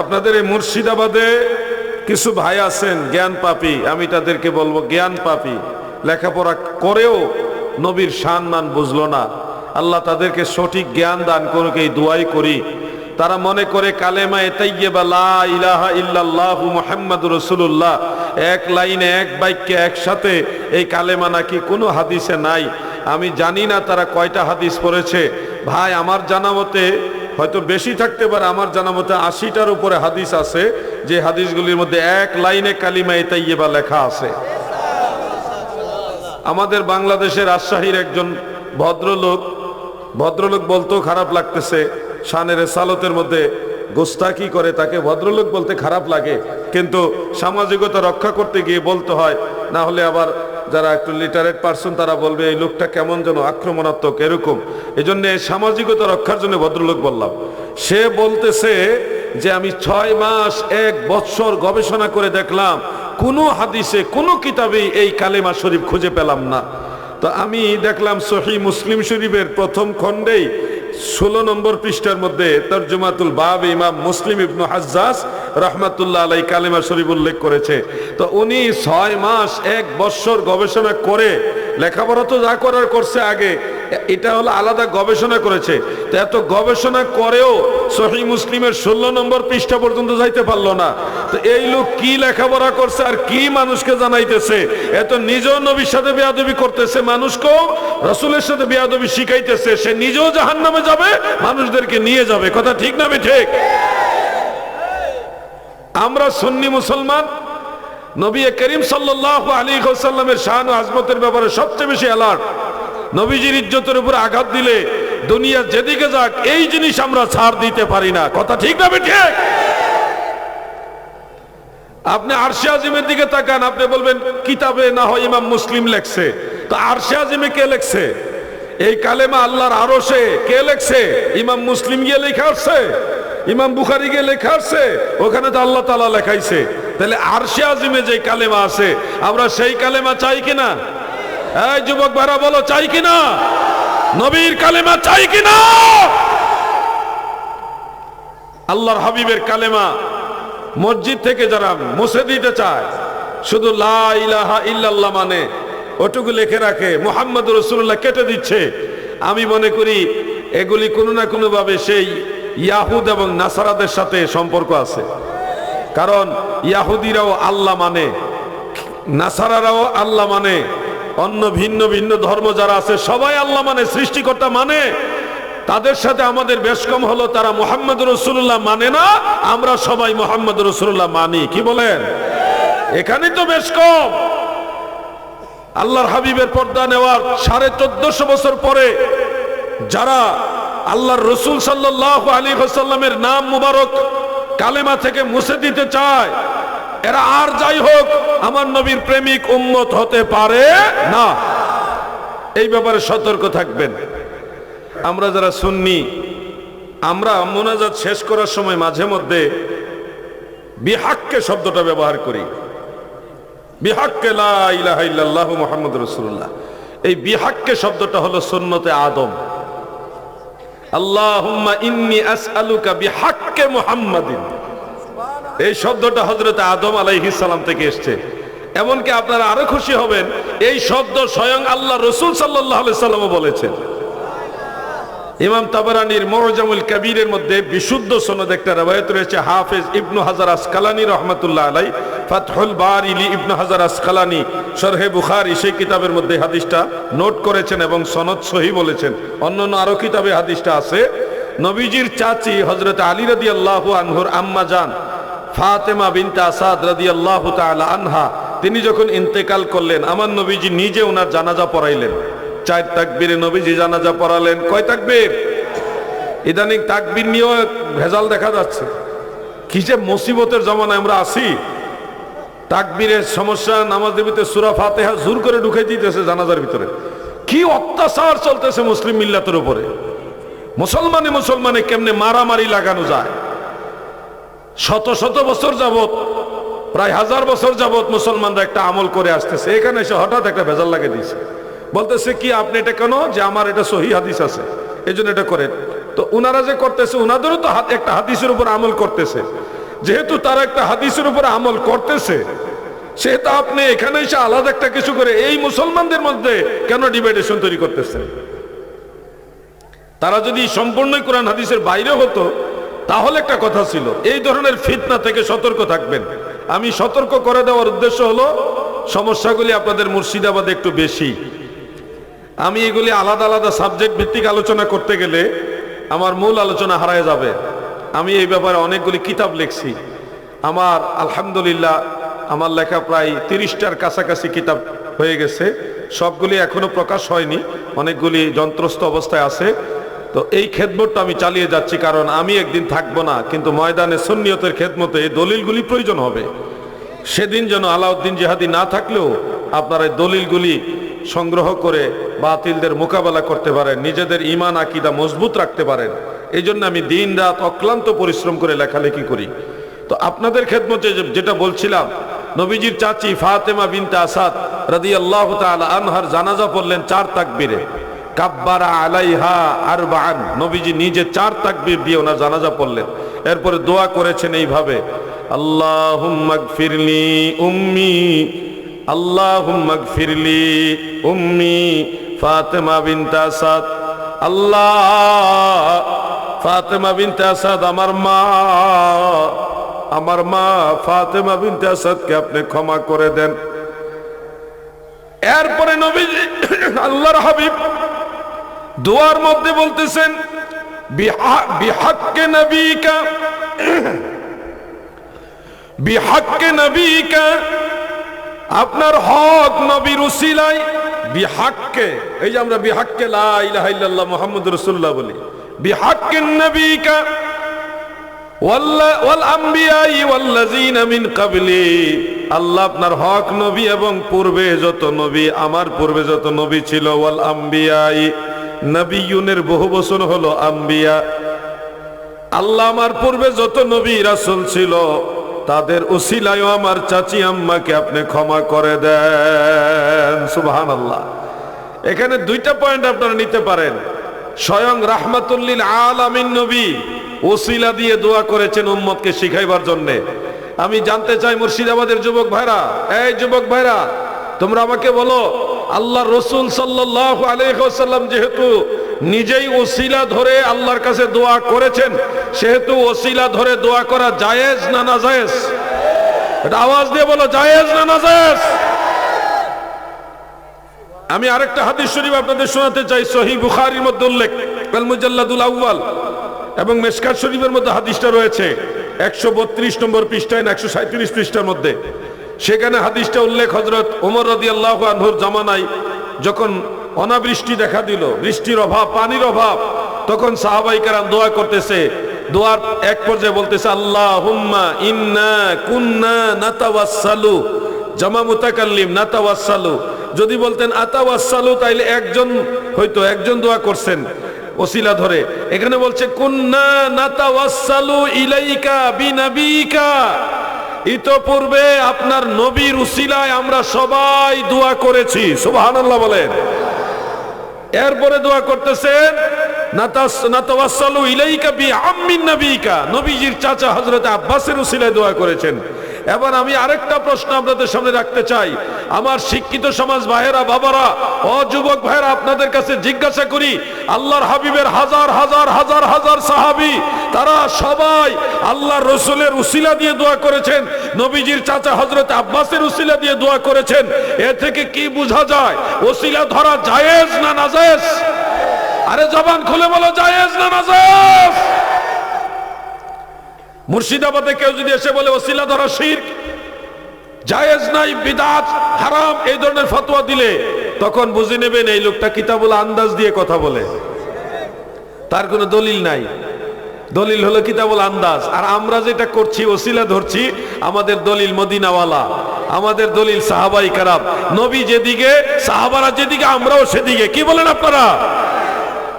আপনাদের এই মুর্শিদাবাদে কিছু ভাই আছেন, জ্ঞান পাপি। আমি তাদেরকে বলব, জ্ঞান পাপি। লেখাপড়া করেও নবীর সম্মান বুঝলো না। আল্লাহ তাদেরকে সঠিক জ্ঞান দান করুক, এই দোয়াই করি। তারা মনে করে কালেমা এতাইয়েবা লা ইলাহা ইল্লাল্লাহ মুহাম্মাদ রসুল্লাহ এক লাইনে, এক বাক্যে, একসাথে এই কালেমা নাকি কোনো হাদিসে নাই। আমি জানি না তারা কয়টা হাদিস পড়েছে। ভাই, আমার জানা মতে হয়তো বেশি থাকতে পারে, আমার জানা মতে আশিটার উপরে হাদিস আছে, যে হাদিসগুলির মধ্যে এক লাইনে কালিমা এতাইয়েবা লেখা আছে। আমাদের বাংলাদেশের রাজশাহীর একজন ভদ্রলোক ভদ্রলোক বলতেও খারাপ লাগতেছে, শানের সালতের মধ্যে গোস্তাকি করে, তাকে ভদ্রলোক বলতে খারাপ লাগে, কিন্তু সামাজিকতা রক্ষা করতে গিয়ে বলতে হয়, না হলে আবার যারা একটু লিটারেট পার্সন তারা বলবে, এই লোকটা কেমন যেন আক্রমণাত্মক, এরকম। এই জন্যে সামাজিকতা রক্ষার জন্য ভদ্রলোক বললাম, সে বলতেছে যে আমি ছয় মাস, এক বৎসর গবেষণা করে দেখলাম, কোনো হাদিসে, কোনো কিতাবেই এই কালেমা শরীফ খুঁজে পেলাম না। তো আমি দেখলাম সহি মুসলিম শরীফের প্রথম খণ্ডেই ষোলো নম্বর পৃষ্ঠার মধ্যে তর্জমাতুল বাব ইমাম মুসলিম ইবনু হাজ্জাস রহমাতুল্লাহ আলাই কালেমা শরীফ উল্লেখ করেছে। তো উনি ছয় মাস, এক বৎসর গবেষণা করে লেখাপড়া তো যা করার করছে আগে এটা হলো আলাদা গবেষণা করেছে। তো এত গবেষণা করেও সহি মুসলিমের ষোলো নম্বর পৃষ্ঠা পর্যন্ত যাইতে পারল না। তো এই লোক কি লেখাপড়া করছে আর কি মানুষকে জানাইতেছে? এত নিজেও নবীর সাথে বেয়াদবি করতেছে, মানুষকেও রসুলের সাথে বেয়াদবি শিখাইতেছে। সে নিজেও জাহান নামে যাবে, মানুষদেরকে নিয়ে যাবে। কথা ঠিক না ঠিক? আমরা সুন্নি মুসলমান, নবী করিম সাল্লাহ আলী সাল্লামের শাহান আজমতের ব্যাপারে সবচেয়ে বেশি অ্যালার্ট নবীজির ইজ্জতের উপর আঘাত দিলে দুনিয়া যেদিকে যাক, এই জিনিস আমরা ছাড় দিতে পারি না। কথা ঠিক না ঠিক আপনি আরশে আজিমের দিকে তাকান, আপনি বলবেন, কিতাবে না হয় ইমাম মুসলিম লেখছে। তো আরশে আজিমে কে লেখছে? এই কালেমা আল্লাহর আরশে কে লেখছে? ইমাম মুসলিম গিয়ে লেখা আসছে? ইমাম বুখারি গিয়ে লেখা আসছে? ওখানে তো আল্লাহ তালা লেখাইছে। তাহলে আরশে আজিমে যে কালেমা আছে, আমরা সেই কালেমা চাই কিনা? এই যুবক ভাইরা, বলো, চাই কিনা? নবীর কালেমা চাই কিনা? আল্লাহর হাবিবের কালেমা মসজিদ থেকে যারা মুছে দিতে চায়, শুধু ইল্লাল্লাহ মানে ওটুকু লেখে রাখে মোহাম্মদ রসুল্লাহ কেটে দিচ্ছে। আমি মনে করি এগুলি কোনো না কোনো ভাবে সেই ইয়াহুদ এবং নাসারাদের সাথে সম্পর্ক আছে। কারণ ইয়াহুদিরাও আল্লাহ মানে নাসারারাও আল্লাহ মানে। অন্য ভিন্ন ভিন্ন ধর্ম যারা আছে, সবাই আল্লাহ মানে সৃষ্টিকর্তা মানে। তাদের সাথে আমাদের বেশ কম হলো, তারা মোহাম্মদ রসুল্লাহ মানে না, আমরা সবাই মোহাম্মদ রসুল্লাহ মানি। কি বলেন? এখানেই তো বেশ কম। আল্লাহর হাবিবের পর্দা নেওয়ার সাড়ে চোদ্দশো বছর পরে যারা আল্লাহর রসুল সাল্লাহ আলী হাসাল্লামের নাম মুবারক কালেমা থেকে মুছে দিতে চায় যাই হোক, আমার নবীর প্রেমিক উম্মত হতে পারে না। এই ব্যাপারে সতর্ক থাকবেন। আমরা যারা শুননি আমরা মোনাজাত শেষ করার সময় মাঝে মধ্যে বিহাক্কে শব্দটা ব্যবহার করি। বিহাক্কে মুহাম্মাদুর রাসূলুল্লাহ। এই বিহাক্কে শব্দটা হলো সুন্নতে আদম। আল্লাহুম্মা ইন্নী আসআলুকা বিহাক্কে মুহাম্মাদিন। এই শব্দটা হযরত আদম সালাম থেকে এসেছে। এমনকি আপনারা আরও খুশি হবেন, এই শব্দ স্বয়ং আল্লাহ রসুল সাল্লামও বলেছেন। ইমাম তাবারানির মোরজামুল কবিরের মধ্যে বিশুদ্ধ সনদ একটা রবায়ত রয়েছে, হাফেজ ইবনু হাজার আসকালানি রহমতুল্লাহ আলাই ফাতহুল বার ইলি ইবনু হাজার আসকালানি, শরহে বুখারি সেই কিতাবের মধ্যে হাদিসটা নোট করেছেন এবং সনদ সহি বলেছেন। অন্যান্য আরও কিতাবে হাদিসটা আছে, নবীজির চাচি হজরত আলী রদি আল্লাহ আনহুর আম্মা যান ফাতেমা বিনতে আসাদ রদি আল্লাহ আনহা, তিনি যখন ইন্তেকাল করলেন, আমার নবীজি নিজে ওনার জানাজা পড়াইলেন। চার তাকবীরে নবীজি জানাজা পড়ালেন। কয় তাকবীর? ইদানিং তাকবীর নিয়েও ভেজাল দেখা যাচ্ছে। কি যে মুসিবতের জমানায় আমরা আছি। তাকবীরের সমস্যা, নামাজের ভিতরে সুরা ফাতেহা জোর করে ঢুকে দিতেছে জানাজার ভিতরে। কি অত্যাচার চলতেছে মুসলিম মিল্লাতের উপরে। মুসলমানে মুসলমানে কেমনে মারামারি লাগানো যায়। শত শত বছর যাবত প্রায় হাজার বছর যাবত মুসলমানরা একটা আমল করে আসতেছে। এখানে এসে হঠাৎ একটা ভেজাল লাগিয়ে দিয়েছে। বলতেছে কি, আপনি এটা কেন? যে আমার এটা সহি হাদিস আছে। এই জন্য এটা করেন। তো উনারা যে করতেছে, উনাদেরও তো একটা হাদিসের উপর আমল করতেছে। যেহেতু তারা একটা হাদিসের উপর আমল করতেছে, সেহেতু আপনি এখানে এসে আলাদা একটা কিছু করে এই মুসলমানদের মধ্যে কেন ডিভাইডেশন তৈরি করতেছেন? তারা যদি সম্পূর্ণই কোরআন হাদিসের বাইরে হতো তাহলে একটা কথা ছিল, এই ধরনের ফিতনা থেকে সতর্ক থাকবেন। আমি সতর্ক করে দেওয়ার উদ্দেশ্য হলো, সমস্যাগুলি আপনাদের মুর্শিদাবাদে একটু বেশি। আমি এগুলি আলাদা আলাদা সাবজেক্ট ভিত্তিক আলোচনা করতে গেলে আমার মূল আলোচনা হারায় যাবে। আমি এই ব্যাপারে অনেকগুলি কিতাব লিখছি। আমার আলহামদুলিল্লাহ, আমার লেখা প্রায় তিরিশটার কাছাকাছি কিতাব হয়ে গেছে। সবগুলি এখনও প্রকাশ হয়নি, অনেকগুলি যন্ত্রস্থ অবস্থায় আছে। তো এই খেদমতটা আমি চালিয়ে যাচ্ছি, কারণ আমি একদিন থাকব না, কিন্তু ময়দানে সন্নিয়তের খেদমতে এই দলিলগুলি প্রয়োজন হবে। সেদিন যেন আলাউদ্দিন জিহাদি না থাকলেও আপনারা এই দলিলগুলি সংগ্রহ করে বাতিলদের মোকাবেলা করতে পারেন, নিজেদের ইমান আকিদা মজবুত রাখতে পারেন। এই জন্য আমি দিন রাত অক্লান্ত পরিশ্রম করে লেখালেখি করি। তো আপনাদের খেদমতে যেটা বলছিলাম, নবীজির চাচি ফাতেমা বিনতে আসাদ রাদি আল্লাহ আনহার জানাজা পড়লেন চার তাকবীরে। কাব্বারা আলাইহা আর বান নবীজি নিজে চার তাকবীর দিয়ে ওনার জানাজা পড়লেন। এরপরে দোয়া করেছেন এইভাবে, আল্লাহুম্মা গফিরলি উম্মি, আল্লাহুম্মা গফিরলি উম্মি, ফাতেমা বিনতে আসাদ, আল্লাহ, ফাতেমা বিনতে আসাদ আমার মা আমার মা ফাতেমা বিনতে আসাদকে আপনি ক্ষমা করে দেন। এরপরে নবীজি, আল্লাহর হাবিব দোয়ার মধ্যে বলতেছেন, বিহা- বিহাক্কে নবীকা বিহাক্কে নবীকা, আপনার হক নবীর উসিলাই বিহাক্কে। এই যে আমরা বিহাক্কে লা ইলাহা ইল্লাল্লাহ মুহাম্মদ রাসূলুল্লাহ বলি। বিহাক্কে নবীকা আল্লাহ আপনার হক নবী এবং পূর্বে যত নবী, আমার পূর্বে যত নবী ছিল ওয়াল আম্বিয়াই নবিয়ুনের বহু বচন হলো আম্বিয়া। আল্লাহ আমার পূর্বে যত নবী রাসূল ছিল, তাদের উসিলায়ও আমার চাচি আম্মাকে আপনি ক্ষমা করে দেন। সুবহানাল্লাহ। এখানে দুইটা পয়েন্ট আপনারা নিতে পারেন। স্বয়ং রাহমাতুল্লিল আলামিন নবী ওসিলা দিয়ে দোয়া করেছেন উম্মতকে শিখাইবার জন্য। আমি জানতে চাই মুর্শিদাবাদের যুবক ভাইরা, এই যুবক ভাইরা, তোমরা আমাকে বলো আল্লাহ রসুল সাল্লাহ আলহাম যেহেতু নিজেই ওসিলা ধরে আল্লাহর কাছে দোয়া করেছেন, সেহেতু ওসিলা ধরে দোয়া করা জায়েজ না না জায়েজ এটা আওয়াজ দিয়ে বলো, জায়েজ না না জায়েজ আমি আরেকটা হাদিস শরীফ আপনাদের শোনাতে চাই সহি বুখারীর মধ্যে উল্লেখ মুজাল্লাদুল আউয়াল, এবং মেশকাত শরীফের মধ্যে হাদিসটা রয়েছে, একশো বত্রিশ নম্বর পৃষ্ঠায় একশো সাঁত্রিশ পৃষ্ঠার মধ্যে। সেখানে হাদিসটা উল্লেখ হজরত ওমর রদি আল্লাহ আনহুর জামানায় যখন অনাবৃষ্টি দেখা দিল, বৃষ্টির অভাব, পানির অভাব, তখন সাহাবাই কারাম দোয়া করতেছে। দোয়ার এক পর্যায়ে বলতেছে আল্লাহ হুম্মা ইন্না কুন্না নাতাওয়াসালু জামা মুতাকাল্লিম নাতাওয়াসালু যদি বলতেন আতাওয়াসালু তাইলে একজন হয়তো একজন দোয়া করছেন ওসিলা ধরে। এখানে বলছে, কুন্না নাতাওয়াসালু ইলাইকা বিনাবিকা। ইতপূর্বে আপনার নবীর উসিলায় আমরা সবাই দোয়া করেছি। সুবহানাল্লাহ বলেন। এরপরে দোয়া করতেছেন নবীজির চাচা হজরত আব্বাসের উসিলায় দোয়া করেছেন। এবার আমি আরেকটা প্রশ্ন আপনাদের সামনে রাখতে চাই। আমার শিক্ষিত সমাজ ভাইয়েরা, বাবারা, ও যুবক ভাইয়েরা, আপনাদের কাছে জিজ্ঞাসা করি, আল্লাহর হাবিবের হাজার হাজার হাজার হাজার সাহাবি, তারা সবাই আল্লাহর রসুলের উসিলা দিয়ে দোয়া করেছেন, নবীজির চাচা হজরত আব্বাসের উসিলা দিয়ে দোয়া করেছেন। এ থেকে কি বোঝা যায় ওসিলা ধরা জায়েজ না নাজায়েজ? আরে জবান খুলে বলো, জায়েজ না নাজায়েজ? মুর্শিদাবাদে কেউ যদি এসে বলে ওসিলা ধরা শির জায়েজ নাই, বিদাত, হারাম, এই ধরনের ফতোয়া দিলে তখন বুঝে নেবেন এই লোকটা কিতাবুল আন্দাজ দিয়ে কথা বলে। তার কোনো দলিল নাই। দলিল হলো কিতাবুল আন্দাজ। আর আমরা যেটা করছি, ওসিলা ধরছি, আমাদের দলিল মদিনাওয়ালা, আমাদের দলিল সাহাবাই কারাম। নবী যেদিকে, সাহাবারা যেদিকে, আমরাও সেদিকে। কি বলেন আপনারা?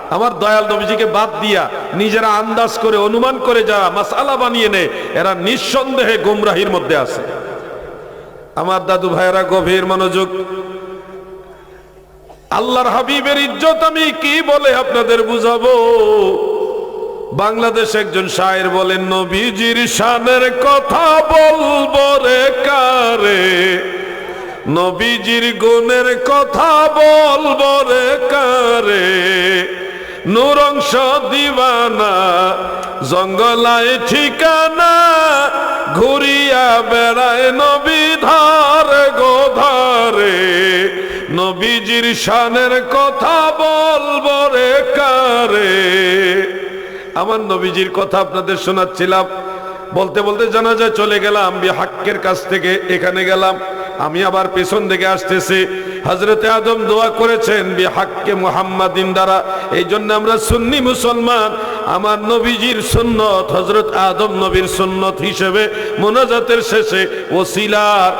আমার দয়াল নবীজিকে বাদ দিয়া নিজেরা আন্দাজ করে, অনুমান করে যারা মাসালা বানিয়ে নেয়, এরা নিঃসন্দেহে গুমরাহির মধ্যে আছে। আমার দাদু ভাইয়েরা গভীর মনোযোগ। আল্লাহর হাবিবের ইজ্জত আমি কি বলে আপনাদের বুঝাবো? বাংলাদেশ একজন শায়ের বলেন, নবীজির শানের কথা বলব রে কারে। নবীজির গুণের কথা বলব রে কারে। নুরংশ দিবানা জঙ্গলায় ঠিকানা, ঘুরিয়া বেড়ায় নবী ধার গোধারে নবীজির শানের কথা বলব রে কারে। আমার নবীজির কথা আপনাদের শোনাচ্ছিলাম। বলতে বলতে জানা যায় চলে গেলাম হাক্কের কাছ থেকে এখানে গেলাম। আমি আবার পেছন দিকে আসতেছি। হজরতে আদম দোয়া করেছেন বি হাক্কে মুহাম্মাদিন দ্বারা। এই জন্য আমরা সুন্নি মুসলমান। আমার নবীজির সুন্নত হজরত আদম নবীর সুন্নত হিসেবে মোনাজাতের শেষে ওসিলার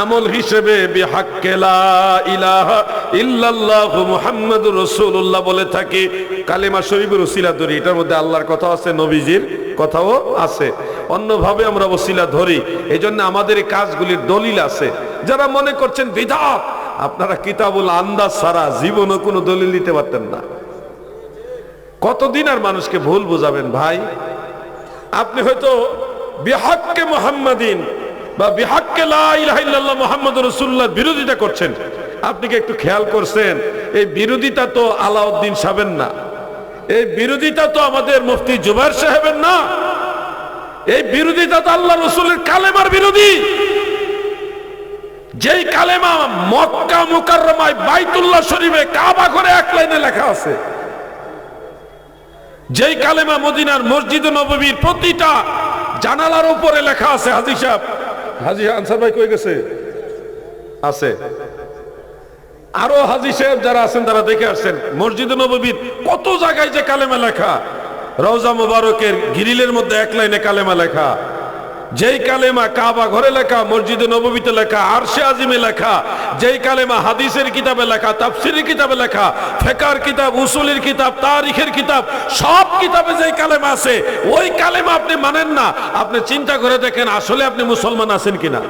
আমল হিসেবে বিহাক্কে মুহাম্মাদুর রাসূলুল্লাহ বলে থাকি। কালেমা শরীফের ওসিলা ধরি, এটার মধ্যে আল্লাহর কথা আছে নবীজির। কথাও আছে। অন্যভাবে আমরা ওসিলা ধরি। এই জন্য আমাদের এই কাজগুলির দলিল আছে। যারা মনে করছেন বিধাত, আপনারা কিতাবুল আন্দাজ ছাড়া জীবনও কোনো দলিল দিতে পারতেন না। কতদিন আর মানুষকে ভুল বোঝাবেন ভাই? আপনি হয়তো বিহাক্কে মোহাম্মদিন বা বিহাক্কে মোহাম্মদ রসুল্লাহ বিরোধিতা করছেন। আপনি কি একটু খেয়াল করছেন? এই বিরোধিতা তো আলাউদ্দিন সাবেন না। এই বিরোধিতা তো আমাদের মুফতি জুবাইর সাহেবের না। এই বিরোধিতা তো আল্লাহ রসুলের কালেমার বিরোধী। যেই কালেমা মক্কা মুকাররমায় বাইতুল্লাহ শরীফে কাবা করে এক লাইনে লেখা আছে। যেই কালেমা মদিনার মসজিদ নববীর প্রতিটা জানালার উপরে লেখা আছে, হাজি সাহেব। হাজি আনসার ভাই কই গেছে? আছে। আরও হাজি সাহেব যারা আছেন, তারা দেখে আসছেন। মসজিদ নববীর কত জায়গায় যে কালেমা লেখা। রওজা মুবারকের গিরিলের মধ্যে এক লাইনে কালেমা লেখা। যেই কালেমা কাবা ঘরে লেখা, মসজিদে নববীতে লেখা, আরশে আজিমে লেখা, যেই কালেমা হাদিসের কিতাবে লেখা, তাফসিরের কিতাবে লেখা, ফেকার কিতাব, উসুলের কিতাব, তারিখের কিতাব, সব কিতাবে যেই কালেমা আছে, ওই কালেমা আপনি মানেন না। আপনি চিন্তা করে দেখেন, আসলে আপনি মুসলমান আছেন কিনা।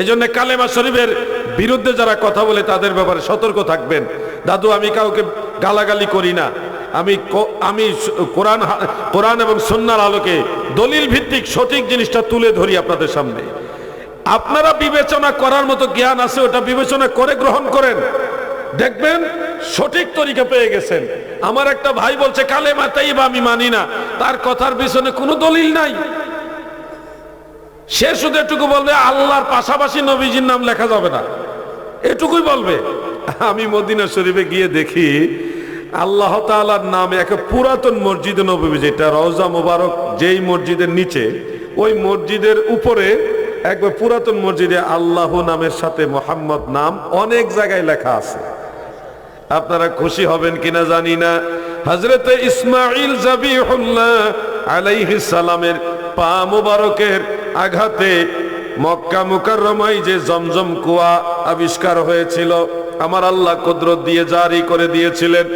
এই জন্য কালেমা শরীফের বিরুদ্ধে যারা কথা বলে তাদের ব্যাপারে সতর্ক থাকবেন। দাদু, আমি কাউকে গালাগালি করি না। আমি আমি কোরআন কোরআন এবং সন্ন্যার আলোকে দলিল ভিত্তিক সঠিক জিনিসটা তুলে ধরি আপনাদের সামনে। আপনারা বিবেচনা করার মতো জ্ঞান আছে, ওটা বিবেচনা করে গ্রহণ করেন। দেখবেন সঠিক তরিকা পেয়ে গেছেন। আমার একটা ভাই বলছে, কালেমা তাই বা আমি মানি না। তার কথার পিছনে কোনো দলিল নাই। সে শুধু এটুকু বলবে, আল্লাহর পাশাপাশি নবীজির নাম লেখা যাবে না। এটুকুই বলবে। আমি মদিনা শরীফে গিয়ে দেখি আল্লাহ তাআলার নামে এক পুরাতন মসজিদ নবী যেটা রওজা মোবারক যেই মসজিদের নিচে, ওই মসজিদের উপরে একবার পুরাতন মসজিদে আল্লাহ নামের সাথে মোহাম্মদ নাম অনেক জায়গায় লেখা আছে। আপনারা খুশি হবেন কিনা জানি না। হজরত ইসমাইল জাবিহুল্লাহ আলাইহিস সালামের পা মুবারকের আঘাতে মক্কা মুকাররমায় যে জমজম কুয়া আবিষ্কার হয়েছিল, আমার আল্লাহ কুদরত দিয়ে জারি করে দিয়েছিলেন।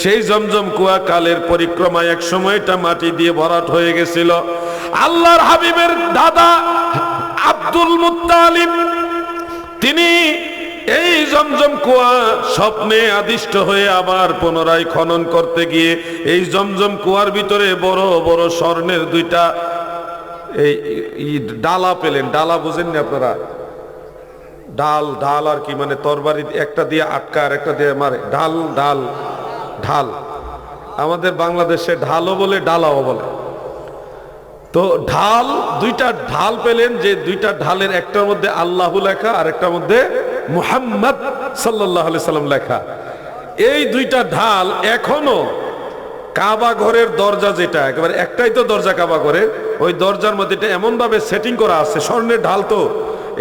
সেই জমজম কুয়া কালের পরিক্রমায় এক সময়টা মাটি দিয়ে ভরাট হয়ে গেছিল। আল্লাহর হাবিবের দাদা আব্দুল মুত্তালিব, তিনি এই জমজম কুয়া স্বপ্নে আদিষ্ট হয়ে আবার পুনরায় খনন করতে গিয়ে এই জমজম কুয়ার ভিতরে বড় বড় স্বর্ণের দুইটা এই ডালা পেলেন, ডালা বুঝেননি আপনারা? ডাল ডাল আর কি মানে তরবারি একটা দিয়ে আটকা আর একটা দিয়ে মারে। ঢাল ঢাল ঢাল। আমাদের বাংলাদেশে ঢালও বলে, ডালাও বলে। তো ঢাল, দুইটা ঢাল পেলেন, যে দুইটা ঢালের একটার মধ্যে আল্লাহ লেখা, আর একটার মধ্যে মুহাম্মদ সাল্লাহ সাল্লাম লেখা। এই দুইটা ঢাল এখনও কাবা ঘরের দরজা যেটা, একেবারে একটাই তো দরজা কাবা ঘরের ওই দরজার মধ্যে এটা এমন ভাবে সেটিং করা আছে, স্বর্ণের ঢাল তো।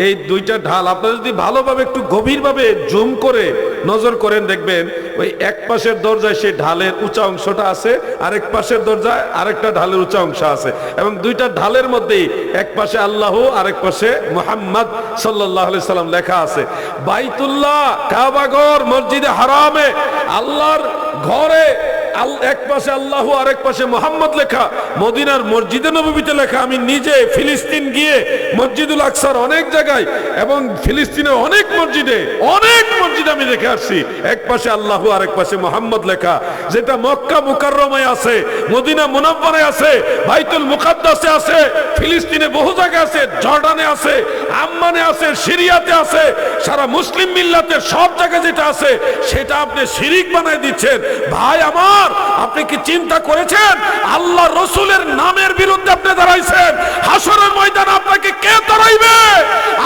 এই দুইটা ঢাল, আপনারা যদি ভালোভাবে একটু গভীরভাবে জুম করে নজর করেন, দেখবেন ওই এক পাশের দরজায় সেই ঢালের উঁচা অংশটা আছে, আরেক পাশের দরজায় আরেকটা ঢালের উঁচা অংশ আছে। এবং দুইটা ঢালের মধ্যেই এক পাশে আল্লাহ, আরেক পাশে মোহাম্মদ সাল্লাহ সাল্লাম লেখা আছে, বাইতুল্লাহ কাবাগর মসজিদে হারামে, আল্লাহর ঘরে এক পাশে আল্লাহ পাশে মোহাম্মদ লেখা, মদিনার মসজিদে নবীতে লেখা, আমি নিজে ফিলিস্তিন গিয়ে মসজিদুল আকসার অনেক জায়গায় এবং অনেক মসজিদে অনেক মসজিদে আমি দেখে আসছি। এক পাশে আল্লাহ আরেক পাশে মোহাম্মদ লেখা, যেটা মক্কা মুকাররমায় আছে, মদিনা মুনাব্বারে আছে, বাইতুল মুকাদ্দাসে আছে, ফিলিস্তিনে বহু জায়গায় আছে, জর্ডানে আছে, আম্মানে আছে, সিরিয়াতে আছে, সারা মুসলিম মিল্লাতে সব জায়গায় যেটা আছে, সেটা আপনি শিরিক বানায় দিচ্ছেন। ভাই আমার আপনি কি চিন্তা করেছেন? আল্লাহ রসুলের নামের বিরুদ্ধে আপনি দাঁড়াইছেন। হাসরের ময়দান আপনাকে কে দাঁড়াইবে?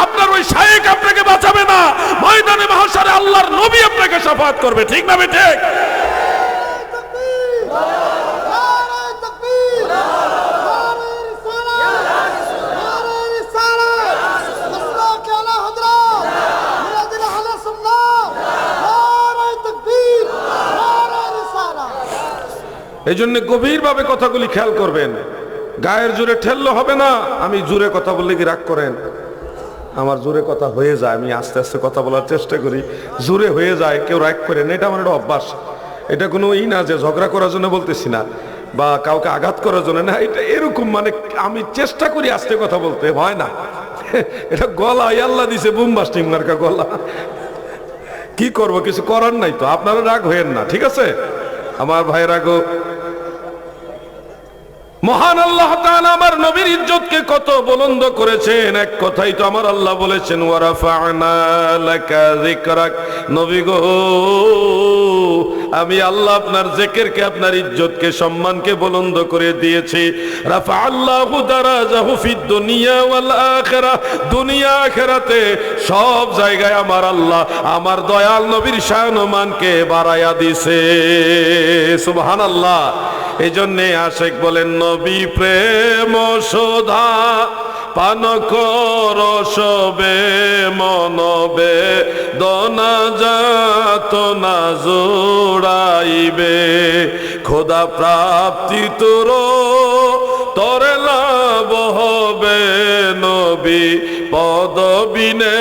আপনার ওই শায়েক আপনাকে বাঁচাবে না। ময়দানে মহাসারে আল্লাহর নবী আপনাকে সাফাত করবে। ঠিক না ঠিক নারে তাকবীর নারে রিসালাত নারে রিসালাত মাসলাক আলা হযরত মুরাদিল আহলে সুন্নাহ নারে তাকবীর নারে রিসালাত এই জন্য গভীরভাবে কথাগুলি খেয়াল করবেন। গায়ের জোরে ঠেললে হবে না, আমি জোরে কথা বললে কি রাগ করেন? আমার জোরে কথা হয়ে যায়, আমি আস্তে আস্তে কথা বলার চেষ্টা করি, জোরে হয়ে যায়, কেউ রাগ করেন এটা আমার একটা অভ্যাস। এটা কোনো ই না যে ঝগড়া করার জন্য বলতেছি না, বা কাউকে আঘাত করার জন্য না, এটা এরকম মানে আমি চেষ্টা করি আস্তে কথা বলতে, হয় না। এটা গলা আল্লাহ দিছে, বুম বাস্টিং গলা। কি করব, কিছু করার নাই তো, আপনারা রাগ হয়েন না, ঠিক আছে? আমার ভাইয়েরা গো মহান আল্লাহ আমার নবীর ইজ্জতকে কত বলন্দ করেছেন। এক কথাই তো আমার আল্লাহ বলেছেন ওয়ারাফা নবী গো আমি আল্লাহ আপনার জিকিরকে, আপনার ইজ্জতকে, সম্মানকে বুলন্দ করে দিয়েছি। রাফা আল্লাহু দারাজাহু ফিদ দুনিয়া ওয়াল আখিরাহ দুনিয়া আখিরাতে সব জায়গায় আমার আল্লাহ আমার দয়াল নবীর শানমানকে বাড়ায়া দিছে সুবহানাল্লাহ। এই জন্যে আশেক বলেন, নবী প্রেম সোধা পান করসবে মনবে দনা যাত না জোড়াইবে। খোদা প্রাপ্তি তোর তরে লাভ হবে নবী। পদবিনে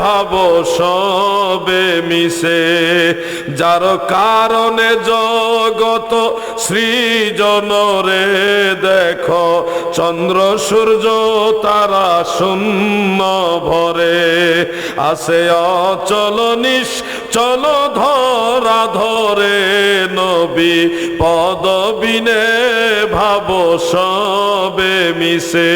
ভাব সবে মিশে, যার কারণে জগত সৃজন রে দেখো, চন্দ্র, সূর্য তারা শূন্য ভরে। আসে অচল নিশ চল ধরা ধরে নবী, পদবিনে ভাব সবে মিশে।